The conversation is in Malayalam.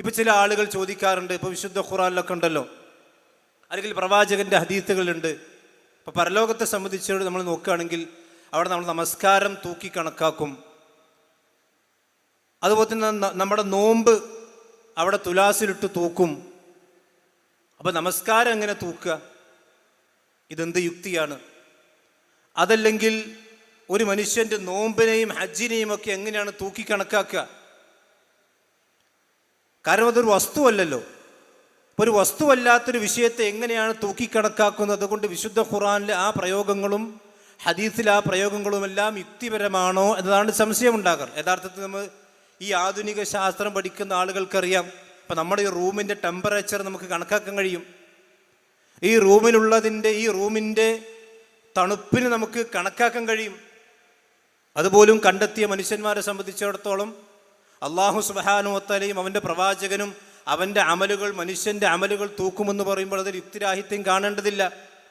ഇപ്പൊ ചില ആളുകൾ ചോദിക്കാറുണ്ട് ഇപ്പൊ വിശുദ്ധ ഖുറാനിലൊക്കെ ഉണ്ടല്ലോ. അല്ലെങ്കിൽ പ്രവാചകന്റെ ഹദീത്തുകളുണ്ട്. ഇപ്പൊ പരലോകത്തെ സംബന്ധിച്ച് നമ്മൾ നോക്കുകയാണെങ്കിൽ അവിടെ നമ്മൾ നമസ്കാരം തൂക്കി കണക്കാക്കും. അതുപോലെ തന്നെ നമ്മുടെ നോമ്പ് അവിടെ തുലാസിലിട്ട് തൂക്കും. അപ്പൊ നമസ്കാരം എങ്ങനെ തൂക്കുക? ഇതെന്ത് യുക്തിയാണ്? അതല്ലെങ്കിൽ ഒരു മനുഷ്യന്റെ നോമ്പിനെയും ഹജ്ജിനെയും ഒക്കെ എങ്ങനെയാണ് തൂക്കി കണക്കാക്കുക? കാരണം അതൊരു വസ്തുവല്ലല്ലോ. അപ്പോൾ ഒരു വസ്തുവല്ലാത്തൊരു വിഷയത്തെ എങ്ങനെയാണ് തൂക്കി കണക്കാക്കുന്നത് അതുകൊണ്ട് വിശുദ്ധ ഖുറാനിലെ ആ പ്രയോഗങ്ങളും ഹദീസിൽ ആ പ്രയോഗങ്ങളുമെല്ലാം യുക്തിപരമാണോ എന്നതാണ് സംശയം ഉണ്ടാകാറ് യഥാർത്ഥത്തിൽ നമ്മൾ ഈ ആധുനിക ശാസ്ത്രം പഠിക്കുന്ന ആളുകൾക്കറിയാം. ഇപ്പം നമ്മുടെ ഈ റൂമിന്റെ ടെമ്പറേച്ചർ നമുക്ക് കണക്കാക്കാൻ കഴിയും. ഈ റൂമിലുള്ളതിന്റെ ഈ റൂമിന്റെ തണുപ്പിന് നമുക്ക് കണക്കാക്കാൻ കഴിയും. അതുപോലും കണ്ടെത്തിയ മനുഷ്യന്മാരെ സംബന്ധിച്ചിടത്തോളം അള്ളാഹു സുബാനുവത്തലയും അവന്റെ പ്രവാചകനും അവന്റെ അമലുകൾ മനുഷ്യന്റെ അമലുകൾ തൂക്കുമെന്ന് പറയുമ്പോൾ അതിൽ യുക്തിരാഹിത്യം കാണേണ്ടതില്ല.